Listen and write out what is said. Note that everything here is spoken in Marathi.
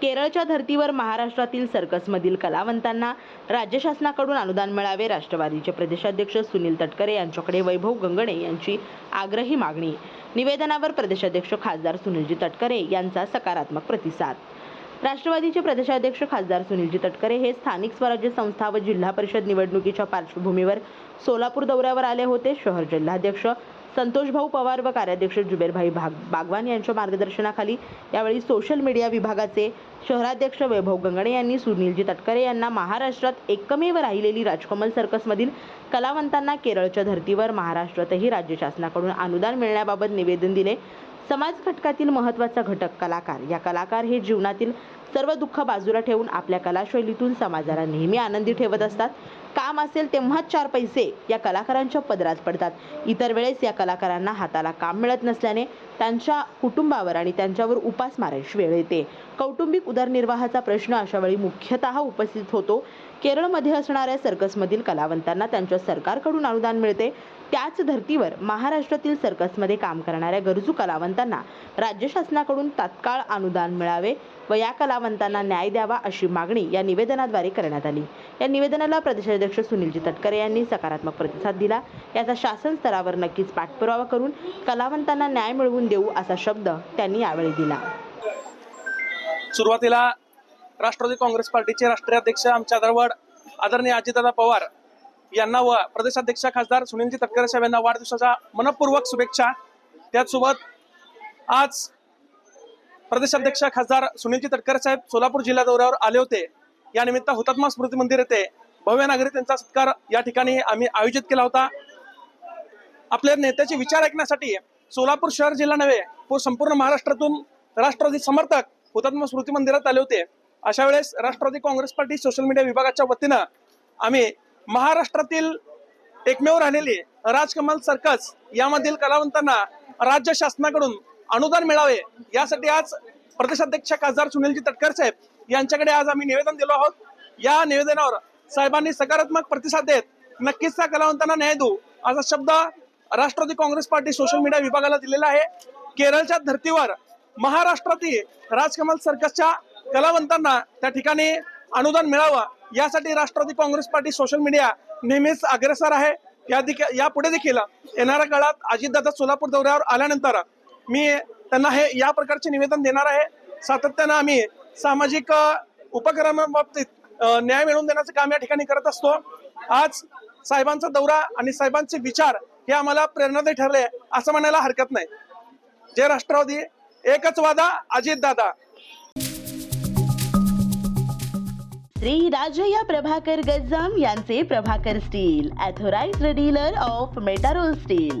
केरळच्या धर्तीवर महाराष्ट्रातील सर्कसमधील कलावंतांना राज्य शासनाकडून अनुदान मिळावे राष्ट्रवादीचे प्रदेशाध्यक्ष सुनील तटकरे यांच्याकडे वैभव गंगणे यांची आग्रही मागणी. निवेदनावर प्रदेशाध्यक्ष खासदार सुनीलजी तटकरे यांचा सकारात्मक प्रतिसाद. राष्ट्रवादीचे प्रदेशाध्यक्ष खासदार सुनीलजी तटकरे हे स्थानिक स्वराज्य संस्था व जिल्हा परिषद निवडणुकीच्या पार्श्वभूमीवर सोलापूर दौऱ्यावर आले होते. शहर जिल्हाध्यक्ष संतोषभाऊ पवार व कार्याध्यक्ष जुबेरभाई भाग बागवान यांच्या मार्गदर्शनाखाली यावेळी सोशल मीडिया विभागाचे शहराध्यक्ष वैभव गंगणे यांनी सुनीलजी तटकरे यांना महाराष्ट्रात एकमेव राहिलेली राजकमल सर्कसमधील कलावंतांना केरळच्या धर्तीवर महाराष्ट्रातही राज्य शासनाकडून अनुदान मिळण्याबाबत निवेदन दिले. समाज घटकातील महत्त्वाचा घटक कलाकार. या कलाकार हे जीवनातील सर्व दुःख बाजूला ठेवून आपल्या कलाशैलीतून समाजाला नेहमी आनंदी ठेवत असतात. काम असेल तेव्हाच चार पैसे या कलाकारांच्या पदरात पडतात. इतर वेळेस या कलाकारांना हाताला काम मिळत नसल्याने त्यांच्या कुटुंबावर आणि त्यांच्यावर उपास मारायची वेळ येते. कौटुंबिक उदरनिर्वाहाचा प्रश्न अशावेळी मुख्यतः उपस्थित होतो. केरळमध्ये असणाऱ्या सर्कसमधील कलावंतांना त्यांच्या सरकारकडून अनुदान मिळते. त्याच धर्तीवर महाराष्ट्रातील सर्कसमध्ये काम करणाऱ्या गरजू कलावंत कलावंतांना राज्य शासनाकडून तात्काळ अनुदान मिळावे व या कलावंतांना न्याय द्यावा अशी मागणी या निवेदनाद्वारे करण्यात आली. या निवेदनाला प्रदेशाध्यक्ष सुनीलजी तटकरे यांनी सकारात्मक प्रतिसाद दिला. याचा शासन स्तरावर नक्कीच पाठपुरावा करून कलावंतांना न्याय मिळवून देऊ असा शब्द त्यांनी यावेळी दिला. सुरुवातीला राष्ट्रवादी काँग्रेस पार्टीचे राष्ट्रीय अध्यक्ष आमच्या दरवड आदरणीय अजितदादा पवार यांना व प्रदेशाध्यक्ष खासदार सुनीलजी तटकरे साहेब यांना वाढदिवसाच्या मनपूर्वक शुभेच्छा. त्याचसोबत आज प्रदेशाध्यक्ष खासदार सुनीलजी तटकरे साहेब सोलापूर जिल्हा दौऱ्यावर आले होते. या निमित्त हुतात्मा स्मृती मंदिर येथे भव्य नागरी त्यांचा सत्कार या ठिकाणी आम्ही आयोजित केला होता. आपल्या नेत्याचे विचार ऐकण्यासाठी सोलापूर शहर जिल्हा नव्हे व संपूर्ण महाराष्ट्रातून राष्ट्रवादी समर्थक हुतात्मा स्मृती मंदिरात आले होते. अशा वेळेस Rashtrawadi Congress party social media विभागाच्या वतीनं आम्ही महाराष्ट्रातील एकमेव राहिलेली राजकमल सर्कस यामधील कलावंतांना राज्य शासनाकडून अनुदान मिळावे यासाठी आज प्रदेशाध्यक्ष खासदार सुनीलजी तटकर साहेब यांच्याकडे आज आम्ही निवेदन दिलो आहोत. या निवेदनावर साहेबांनी सकारात्मक प्रतिसाद देत नक्कीच त्या कलावंतांना न्याय देऊ असा शब्द Rashtrawadi Congress party social media विभागाला दिलेला आहे. केरळच्या धर्तीवर महाराष्ट्रातील राजकमल सर्कसच्या कलावंतांना त्या ठिकाणी अनुदान मिळावं यासाठी Rashtrawadi Congress party social media नेहमीच अग्रेसर आहे. या देखील यापुढे देखील येणाऱ्या काळात अजितदादा सोलापूर दौऱ्यावर आल्यानंतर मी त्यांना हे या प्रकारचे निवेदन देणार आहे. सातत्यानं आम्ही सामाजिक उपक्रमाबाबतीत न्याय मिळवून देण्याचं काम या ठिकाणी करत असतो. आज साहेबांचा दौरा आणि साहेबांचे विचार हे आम्हाला प्रेरणादायी ठरले असं म्हणायला हरकत नाही. जे राष्ट्रवादी एकच वादा अजित दादा. श्री राजया प्रभाकर गज्जाम यांचे Prabhakar steel authorised dealer of Metarol steel.